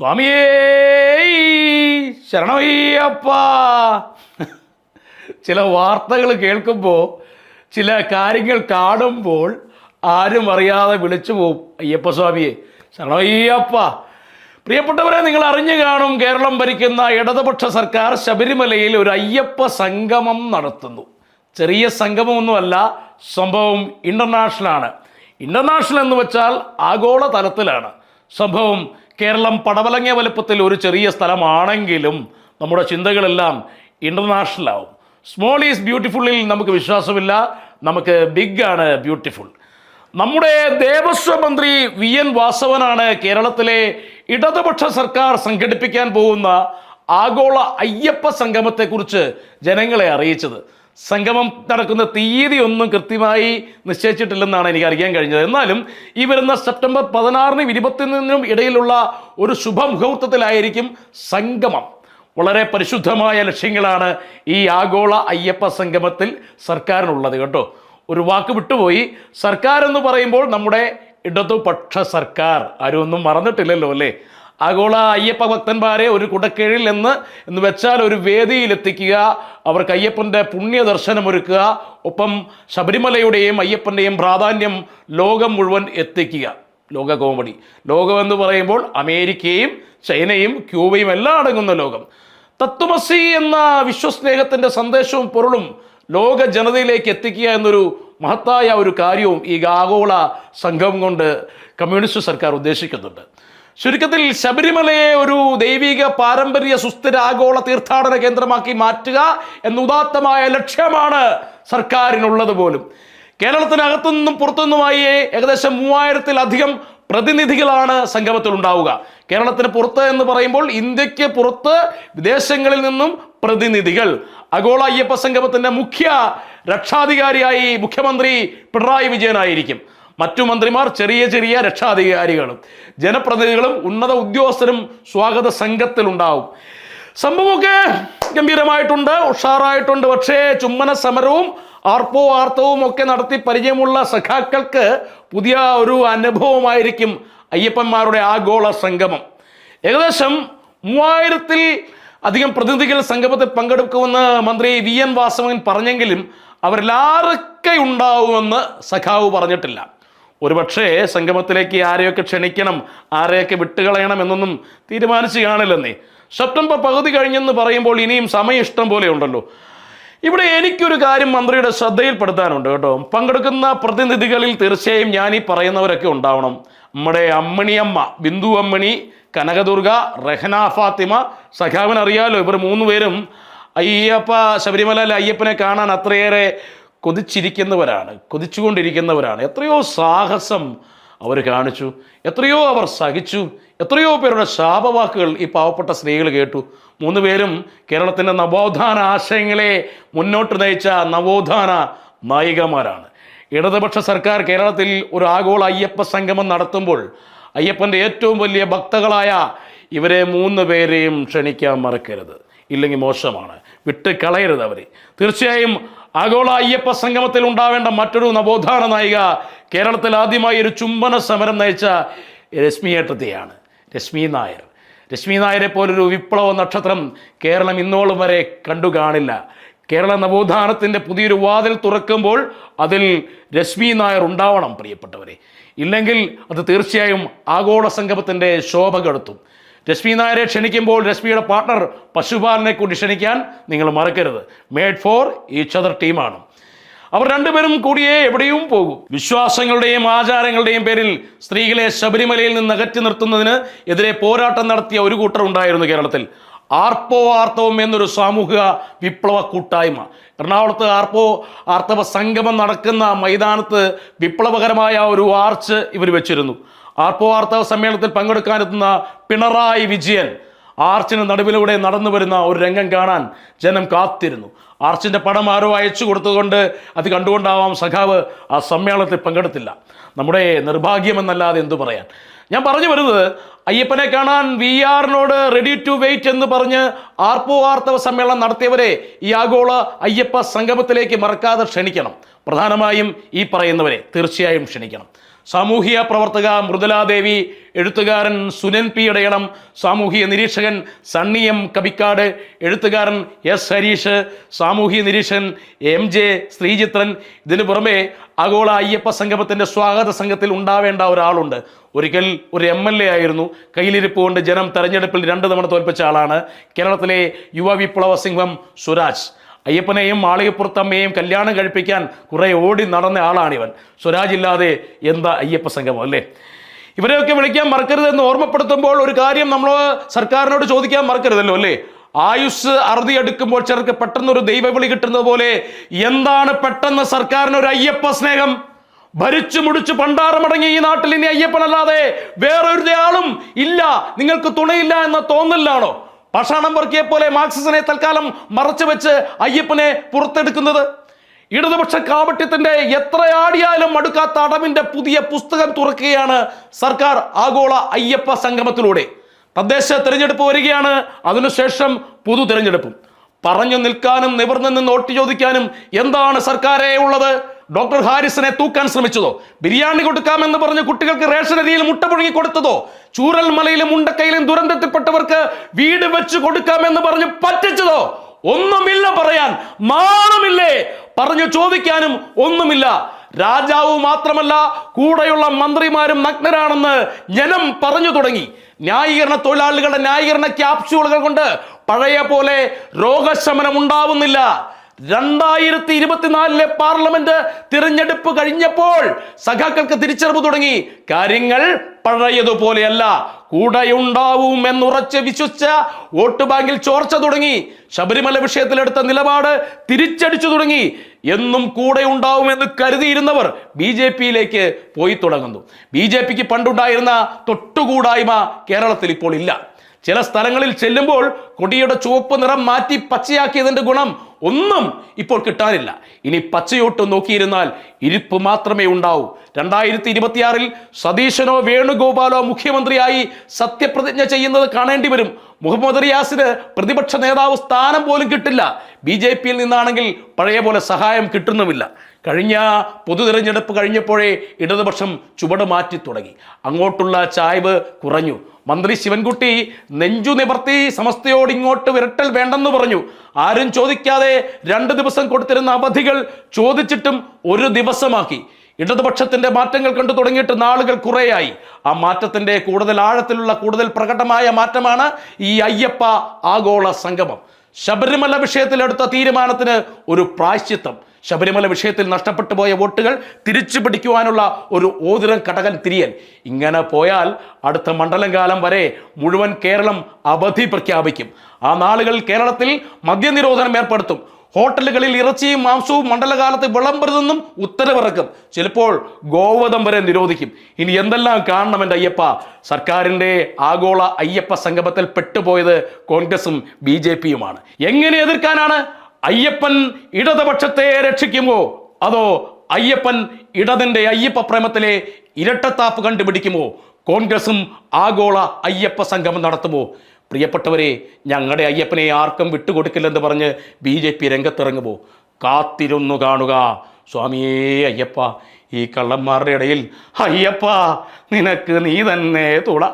സ്വാമിയേ ശരണയ്യപ്പ ചില വാർത്തകൾ കേൾക്കുമ്പോൾ ചില കാര്യങ്ങൾ കാണുമ്പോൾ ആരും അറിയാതെ വിളിച്ചു പോവും. അയ്യപ്പ സ്വാമിയെ ശരണയ്യപ്പ പ്രിയപ്പെട്ടവരെ നിങ്ങൾ അറിഞ്ഞു കാണും കേരളം ഭരിക്കുന്ന ഇടതുപക്ഷ സർക്കാർ ശബരിമലയിൽ ഒരു അയ്യപ്പ സംഗമം നടത്തുന്നു. ചെറിയ സംഗമമൊന്നുമല്ല സംഭവം ഇന്റർനാഷണലാണ് ഇന്റർനാഷണൽ എന്ന് വെച്ചാൽ ആഗോള തലത്തിലാണ് സംഭവം കേരളം പടവലങ്ങിയ വലുപ്പത്തിൽ ഒരു ചെറിയ സ്ഥലമാണെങ്കിലും നമ്മുടെ ചിന്തകളെല്ലാം ഇന്റർനാഷണൽ ആവും. സ്മോൾ ഈസ് ബ്യൂട്ടിഫുള്ളിൽ നമുക്ക് വിശ്വാസമില്ല നമുക്ക് ബിഗ് ആണ് ബ്യൂട്ടിഫുൾ നമ്മുടെ ദേവസ്വം മന്ത്രി വി എൻ വാസവനാണ് കേരളത്തിലെ ഇടതുപക്ഷ സർക്കാർ സംഘടിപ്പിക്കാൻ പോകുന്ന ആഗോള അയ്യപ്പ സംഗമത്തെക്കുറിച്ച് ജനങ്ങളെ അറിയിച്ചത്. സംഗമം നടക്കുന്ന തീയതി ഒന്നും കൃത്യമായി നിശ്ചയിച്ചിട്ടില്ലെന്നാണ് എനിക്ക് അറിയാൻ കഴിഞ്ഞത്. എന്നാലും ഈ വരുന്ന സെപ്റ്റംബർ പതിനാറിനും ഇരുപത്തിയൊന്നിനും ഇടയിലുള്ള ഒരു ശുഭമുഹൂർത്തത്തിലായിരിക്കും സംഗമം. വളരെ പരിശുദ്ധമായ ലക്ഷ്യങ്ങളാണ് ഈ ആഗോള അയ്യപ്പ സംഗമത്തിൽ സർക്കാരിനുള്ളത് കേട്ടോ. ഒരു വാക്ക് വിട്ടുപോയി സർക്കാർ എന്ന് പറയുമ്പോൾ നമ്മുടെ ഇടതുപക്ഷ സർക്കാർ. ആരും ഒന്നും മറന്നിട്ടില്ലല്ലോ അല്ലേ? ആഗോള അയ്യപ്പ ഭക്തന്മാരെ ഒരു കുടക്കീഴിൽ നിന്ന് എന്ന് വെച്ചാൽ ഒരു വേദിയിലെത്തിക്കുക. അവർക്ക് അയ്യപ്പന്റെ പുണ്യ ദർശനം ഒരുക്കുക. ഒപ്പം ശബരിമലയുടെയും അയ്യപ്പന്റെയും പ്രാധാന്യം ലോകം മുഴുവൻ എത്തിക്കുക. ലോക കോമഡി. ലോകമെന്ന് പറയുമ്പോൾ അമേരിക്കയും ചൈനയും ക്യൂബയും എല്ലാം അടങ്ങുന്ന ലോകം. തത്വമസി എന്ന വിശ്വസ്നേഹത്തിന്റെ സന്ദേശവും പൊരുളും ലോക ജനതയിലേക്ക് എത്തിക്കുക എന്നൊരു മഹത്തായ ഒരു കാര്യവും ഈ ആഗോള സംഘം കൊണ്ട് കമ്മ്യൂണിസ്റ്റ് സർക്കാർ ഉദ്ദേശിക്കുന്നുണ്ട്. ചുരുക്കത്തിൽ ശബരിമലയെ ഒരു ദൈവിക പാരമ്പര്യ സുസ്ഥിര ആഗോള തീർത്ഥാടന കേന്ദ്രമാക്കി മാറ്റുക എന്ന ഉദാത്തമായ ലക്ഷ്യമാണ് സർക്കാരിനുള്ളത് പോലും. കേരളത്തിനകത്തു നിന്നും പുറത്തുനിന്നുമായി ഏകദേശം മൂവായിരത്തിലധികം പ്രതിനിധികളാണ് സംഗമത്തിൽ ഉണ്ടാവുക കേരളത്തിന് പുറത്ത് എന്ന് പറയുമ്പോൾ ഇന്ത്യയ്ക്ക് പുറത്ത് വിദേശങ്ങളിൽ നിന്നും പ്രതിനിധികൾ. ആഗോള അയ്യപ്പ സംഗമത്തിന്റെ മുഖ്യ രക്ഷാധികാരിയായി മുഖ്യമന്ത്രി പിണറായി വിജയനായിരിക്കും. മറ്റു മന്ത്രിമാർ ചെറിയ ചെറിയ രക്ഷാധികാരികളും ജനപ്രതിനിധികളും ഉന്നത ഉദ്യോഗസ്ഥരും സ്വാഗത സംഘത്തിലുണ്ടാവും. സംഭവമൊക്കെ ഗംഭീരമായിട്ടുണ്ട് ഉഷാറായിട്ടുണ്ട്. പക്ഷേ ചുമ്മന സമരവും ആർപ്പോ ആർത്തവും ഒക്കെ നടത്തി പരിചയമുള്ള സഖാക്കൾക്ക് പുതിയ ഒരു അനുഭവമായിരിക്കും അയ്യപ്പന്മാരുടെ ആഗോള സംഗമം. ഏകദേശം മൂവായിരത്തിൽ അധികം പ്രതിനിധികൾ സംഗമത്തിൽ പങ്കെടുക്കുമെന്ന് മന്ത്രി വി എൻ വാസവൻ പറഞ്ഞെങ്കിലും അവരിലാരൊക്കെ ഉണ്ടാവുമെന്ന് സഖാവ് പറഞ്ഞിട്ടില്ല. ഒരുപക്ഷേ സംഗമത്തിലേക്ക് ആരെയൊക്കെ ക്ഷണിക്കണം ആരെയൊക്കെ വിട്ടുകളയണം എന്നൊന്നും തീരുമാനിച്ച് കാണില്ലെന്നേ. സെപ്റ്റംബർ പകുതി കഴിഞ്ഞെന്ന് പറയുമ്പോൾ ഇനിയും സമയം ഇഷ്ടം പോലെ ഉണ്ടല്ലോ. ഇവിടെ എനിക്കൊരു കാര്യം മന്ത്രിയുടെ ശ്രദ്ധയിൽപ്പെടുത്താനുണ്ട് കേട്ടോ. പങ്കെടുക്കുന്ന പ്രതിനിധികളിൽ തീർച്ചയായും ഞാൻ ഈ പറയുന്നവരൊക്കെ ഉണ്ടാവണം. നമ്മുടെ അമ്മണിയമ്മ ബിന്ദു അമ്മണി കനകദുർഗ റഹന ഫാത്തിമ സഖാവിനറിയാലോ ഇവർ മൂന്ന് പേരും അയ്യപ്പ ശബരിമലയിലെ അയ്യപ്പനെ കാണാൻ അത്രയേറെ കൊതിച്ചിരിക്കുന്നവരാണ് കൊതിച്ചുകൊണ്ടിരിക്കുന്നവരാണ്. എത്രയോ സാഹസം അവർ കാണിച്ചു എത്രയോ അവർ സഹിച്ചു എത്രയോ പേരുടെ ശാപവാക്കുകൾ ഈ പാവപ്പെട്ട സ്ത്രീകൾ കേട്ടു. മൂന്ന് പേരും കേരളത്തിന്റെ നവോത്ഥാന ആശയങ്ങളെ മുന്നോട്ട് നയിച്ച നവോത്ഥാന നായികമാരാണ്. ഇടതുപക്ഷ സർക്കാർ കേരളത്തിൽ ഒരു ആഗോള അയ്യപ്പ സംഗമം നടത്തുമ്പോൾ അയ്യപ്പന്റെ ഏറ്റവും വലിയ ഭക്തകളായ ഇവരെ മൂന്ന് പേരെയും ക്ഷണിക്കാൻ മറക്കരുത്. ഇല്ലെങ്കിൽ മോശമാണ്. വിട്ട് കളയരുത് അവർ തീർച്ചയായും ആഗോള അയ്യപ്പ സംഗമത്തിൽ ഉണ്ടാവേണ്ട മറ്റൊരു നവോത്ഥാന നായിക കേരളത്തിൽ ആദ്യമായി ഒരു ചുംബന സമരം നയിച്ച രശ്മിയേട്ടത്തെയാണ് രശ്മി നായർ. രശ്മി നായരെ പോലൊരു വിപ്ലവ നക്ഷത്രം കേരളം ഇന്നോളം വരെ കണ്ടു കാണില്ല കേരള നവോത്ഥാനത്തിന്റെ പുതിയൊരു വാതിൽ തുറക്കുമ്പോൾ അതിൽ രശ്മി നായർ ഉണ്ടാവണം പ്രിയപ്പെട്ടവരെ. ഇല്ലെങ്കിൽ അത് തീർച്ചയായും ആഗോള സംഗമത്തിന്റെ ശോഭ കെടുത്തും. രശ്മി നായരെ ക്ഷണിക്കുമ്പോൾ രശ്മിയുടെ പാർട്ണർ പശുപാലനെ കൂടി ക്ഷണിക്കാൻ നിങ്ങൾ മറക്കരുത്. മേഡ് ഫോർ ഈച്ച് ടീമാണ് അവർ രണ്ടുപേരും കൂടിയേ എവിടെയും പോകും. വിശ്വാസങ്ങളുടെയും ആചാരങ്ങളുടെയും പേരിൽ സ്ത്രീകളെ ശബരിമലയിൽ നിന്ന് അകറ്റി നിർത്തുന്നതിന് എതിരെ പോരാട്ടം നടത്തിയ ഒരു കൂട്ടർ ഉണ്ടായിരുന്നു കേരളത്തിൽ. ആർപ്പോ ആർത്തവം എന്നൊരു സാമൂഹിക വിപ്ലവ കൂട്ടായ്മ. എറണാകുളത്ത് ആർപ്പോ ആർത്തവ സംഗമം നടക്കുന്ന മൈതാനത്ത് വിപ്ലവകരമായ ഒരു ആർച്ച് ഇവർ വെച്ചിരുന്നു. ആർപ്പോ വാർത്താ സമ്മേളനത്തിൽ പങ്കെടുക്കാനെത്തുന്ന പിണറായി വിജയൻ ആർച്ചിന് നടുവിലൂടെ നടന്നു വരുന്ന ഒരു രംഗം കാണാൻ ജനം കാത്തിരുന്നു. ആർച്ചിന്റെ പടം ആരോ അയച്ചു കൊടുത്തതുകൊണ്ട് അത് കണ്ടുകൊണ്ടാവാം സഖാവ് ആ സമ്മേളനത്തിൽ പങ്കെടുത്തില്ല. നമ്മുടെ നിർഭാഗ്യമെന്നല്ലാതെ എന്തു പറയാൻ? ഞാൻ പറഞ്ഞു വരുന്നത് അയ്യപ്പനെ കാണാൻ വി ആറിനോട് റെഡി ടു വെയിറ്റ് എന്ന് പറഞ്ഞ് ആർപ്പോ ആർത്തവ സമ്മേളനം നടത്തിയവരെ ഈ ആഗോള അയ്യപ്പ സംഗമത്തിലേക്ക് മറക്കാതെ ക്ഷണിക്കണം. പ്രധാനമായും ഈ പറയുന്നവരെ തീർച്ചയായും ക്ഷണിക്കണം. സാമൂഹിക പ്രവർത്തക മൃദുലാദേവി എഴുത്തുകാരൻ സുനൻ പി ഇടയണം സാമൂഹിക നിരീക്ഷകൻ സണ്ണി എം കബിക്കാട് എഴുത്തുകാരൻ എസ് ഹരീഷ് സാമൂഹിക നിരീക്ഷകൻ എം ജെ ശ്രീചിത്രൻ. ഇതിനു പുറമെ ആഗോള അയ്യപ്പ സംഗമത്തിന്റെ സ്വാഗത സംഘത്തിൽ ഉണ്ടാവേണ്ട ഒരാളുണ്ട്. ഒരിക്കൽ ഒരു എം എൽ എ ആയിരുന്നു. കയ്യിലിരിപ്പ് കൊണ്ട് ജനം തെരഞ്ഞെടുപ്പിൽ രണ്ട് തവണ തോൽപ്പിച്ച ആളാണ്. കേരളത്തിലെ യുവ വിപ്ലവ സിംഹം സുരാജ്. അയ്യപ്പനെയും മാളികപ്പുറത്തമ്മയെയും കല്യാണം കഴിപ്പിക്കാൻ കുറെ ഓടി നടന്ന ആളാണിവൻ. സ്വരാജ് ഇല്ലാതെ എന്താ അയ്യപ്പ സംഗമം അല്ലേ? ഇവരെയൊക്കെ വിളിക്കാൻ മറക്കരുതെന്ന് ഓർമ്മപ്പെടുത്തുമ്പോൾ ഒരു കാര്യം നമ്മൾ സർക്കാരിനോട് ചോദിക്കാൻ മറക്കരുതല്ലോ അല്ലേ? ആയുസ് അറുതി എടുക്കുമ്പോൾ ചിലർക്ക് പെട്ടെന്ന് ഒരു ദൈവവിളി കിട്ടുന്നത് പോലെ എന്താണ് പെട്ടെന്ന് സർക്കാരിന് ഒരു അയ്യപ്പ സ്നേഹം? ഭരിച്ചു മുടിച്ചു പണ്ടാറമടങ്ങി ഈ നാട്ടിൽ ഇനി അയ്യപ്പനല്ലാതെ വേറൊരു ആളും ഇല്ല. നിങ്ങൾക്ക് തുണയില്ല എന്ന തോന്നലാണോ പാഷാണം വർക്കിയെ പോലെ മാർക്സിസിനെ തൽക്കാലം മറച്ചു വെച്ച് അയ്യപ്പനെ പുറത്തെടുക്കുന്നത്. ഇടതുപക്ഷ കാപട്യത്തിന്റെ എത്ര ആടിയാലും അടുക്കാത്ത അടവിന്റെ പുതിയ പുസ്തകം തുറക്കുകയാണ് സർക്കാർ ആഗോള അയ്യപ്പ സംഗമത്തിലൂടെ. തദ്ദേശ തെരഞ്ഞെടുപ്പ് വരികയാണ് അതിനുശേഷം പൊതു തെരഞ്ഞെടുപ്പും പറഞ്ഞു നിൽക്കാനും നിവർന്നു നിന്ന് ഓട്ടി ചോദിക്കാനും എന്താണ് സർക്കാരെ ഉള്ളത്? ഡോക്ടർ ഹാരിസിനെ തൂക്കാൻ ശ്രമിച്ചതോ? ബിരിയാണി കൊടുക്കാമെന്ന് പറഞ്ഞ് കുട്ടികൾക്ക് റേഷൻ അരിയിൽ മുട്ട പുഴുങ്ങി കൊടുത്തതോ? ചൂരൽ മലയിലും മുണ്ടക്കയിലും ദുരന്തത്തിൽപ്പെട്ടവർക്ക് വീട് വെച്ച് കൊടുക്കാമെന്ന് പറഞ്ഞ് പറ്റിച്ചതോ? ഒന്നുമില്ല പറയാൻ. മാണമില്ലേ പറഞ്ഞു ചോദിക്കാനും ഒന്നുമില്ല. രാജാവ് മാത്രമല്ല കൂടെയുള്ള മന്ത്രിമാരും നഗ്നരാണെന്ന് ജനം പറഞ്ഞു തുടങ്ങി. ന്യായീകരണ തൊഴിലാളികളുടെ ന്യായീകരണ ക്യാപ്സ്യൂളുകൾ കൊണ്ട് പഴയ പോലെ രോഗശമനം ഉണ്ടാവുന്നില്ല. രണ്ടായിരത്തി ഇരുപത്തിനാലിലെ പാർലമെന്റ് തിരഞ്ഞെടുപ്പ് കഴിഞ്ഞപ്പോൾ സഖാക്കൾക്ക് തിരിച്ചറിവ് തുടങ്ങി. കാര്യങ്ങൾ പഴയതുപോലെയല്ല. കൂടെയുണ്ടാവും എന്നുറച്ച് വിശ്വസിച്ച വോട്ട് ബാങ്കിൽ ചോർച്ച തുടങ്ങി. ശബരിമല വിഷയത്തിലെടുത്ത നിലപാട് തിരിച്ചടിച്ചു തുടങ്ങി. എന്നും കൂടെ ഉണ്ടാവുമെന്ന് കരുതിയിരുന്നവർ ബി ജെ പിയിലേക്ക് പോയി തുടങ്ങുന്നു. ബി ജെ പിക്ക് പണ്ടുണ്ടായിരുന്ന തൊട്ടുകൂടായ്മ കേരളത്തിൽ ഇപ്പോൾ ഇല്ല. ചില സ്ഥലങ്ങളിൽ ചെല്ലുമ്പോൾ കൊടിയുടെ ചുവപ്പ് നിറം മാറ്റി പച്ചയാക്കിയതിന്റെ ഗുണം ഒന്നും ഇപ്പോൾ കിട്ടാനില്ല. ഇനി പച്ചയോട്ട് നോക്കിയിരുന്നാൽ ഇരിപ്പ് മാത്രമേ ഉണ്ടാവൂ. രണ്ടായിരത്തി ഇരുപത്തിയാറിൽ സതീശനോ വേണുഗോപാലോ മുഖ്യമന്ത്രിയായി സത്യപ്രതിജ്ഞ ചെയ്യുന്നത് കാണേണ്ടി വരും. മുഹമ്മദ് റിയാസിന് പ്രതിപക്ഷ നേതാവ് സ്ഥാനം പോലും കിട്ടില്ല. ബി ജെ പിയിൽ നിന്നാണെങ്കിൽ പഴയ പോലെ സഹായം കിട്ടുന്നുമില്ല. കഴിഞ്ഞ പൊതു തിരഞ്ഞെടുപ്പ് കഴിഞ്ഞപ്പോഴേ ഇടതുപക്ഷം ചുവട് മാറ്റി തുടങ്ങി. അങ്ങോട്ടുള്ള ചായ്വ് കുറഞ്ഞു. മന്ത്രി ശിവൻകുട്ടി നെഞ്ചു നിവർത്തി സമസ്തയോട് ഇങ്ങോട്ട് വിരട്ടൽ വേണ്ടെന്ന് പറഞ്ഞു. ആരും ചോദിക്കാതെ രണ്ട് ദിവസം കൊടുത്തിരുന്ന അവധികൾ ചോദിച്ചിട്ടും ഒരു ദിവസമാക്കി. ഇടതുപക്ഷത്തിന്റെ മാറ്റങ്ങൾ കണ്ടു തുടങ്ങിയിട്ട് നാളുകൾ കുറേയായി. ആ മാറ്റത്തിന്റെ കൂടുതൽ ആഴത്തിലുള്ള കൂടുതൽ പ്രകടമായ മാറ്റമാണ് ഈ അയ്യപ്പ ആഗോള സംഗമം. ശബരിമല വിഷയത്തിലെടുത്ത തീരുമാനത്തിന് ഒരു പ്രായശ്ചിത്തം. ശബരിമല വിഷയത്തിൽ നഷ്ടപ്പെട്ടു പോയ വോട്ടുകൾ തിരിച്ചു പിടിക്കുവാനുള്ള ഒരു ഓതിരം കടകൻ തിരിയൻ. ഇങ്ങനെ പോയാൽ അടുത്ത മണ്ഡലം കാലം വരെ മുഴുവൻ കേരളം അവധി പ്രഖ്യാപിക്കും. ആ നാളുകൾ കേരളത്തിൽ മദ്യനിരോധനം ഏർപ്പെടുത്തും. ഹോട്ടലുകളിൽ ഇറച്ചിയും മാംസവും മണ്ഡലകാലത്ത് വിളമ്പരുതെന്നും ഉത്തരവിറക്കും. ചിലപ്പോൾ ഗോവധം വരെ നിരോധിക്കും. ഇനി എന്തെല്ലാം കാണണം എന്റെ അയ്യപ്പ? സർക്കാരിന്റെ ആഗോള അയ്യപ്പ സംഗമത്തിൽ പെട്ടുപോയത് കോൺഗ്രസും ബി എങ്ങനെ എതിർക്കാനാണ്? അയ്യപ്പൻ ഇടതുപക്ഷത്തെ രക്ഷിക്കുമോ? അതോ അയ്യപ്പൻ ഇടതിന്റെ അയ്യപ്പ പ്രേമത്തിലെ ഇരട്ടത്താപ്പ് കണ്ടുപിടിക്കുമോ? കോൺഗ്രസും ആഗോള അയ്യപ്പ സംഗമം നടത്തുമോ? പ്രിയപ്പെട്ടവരെ ഞങ്ങളുടെ അയ്യപ്പനെ ആർക്കും വിട്ടുകൊടുക്കില്ലെന്ന് പറഞ്ഞ് ബി ജെ പി രംഗത്തിറങ്ങുമോ? കാത്തിരുന്നു കാണുക. സ്വാമിയേ അയ്യപ്പ ഈ കള്ളന്മാരുടെ ഇടയിൽ അയ്യപ്പ നിനക്ക് നീ തന്നെ തുള.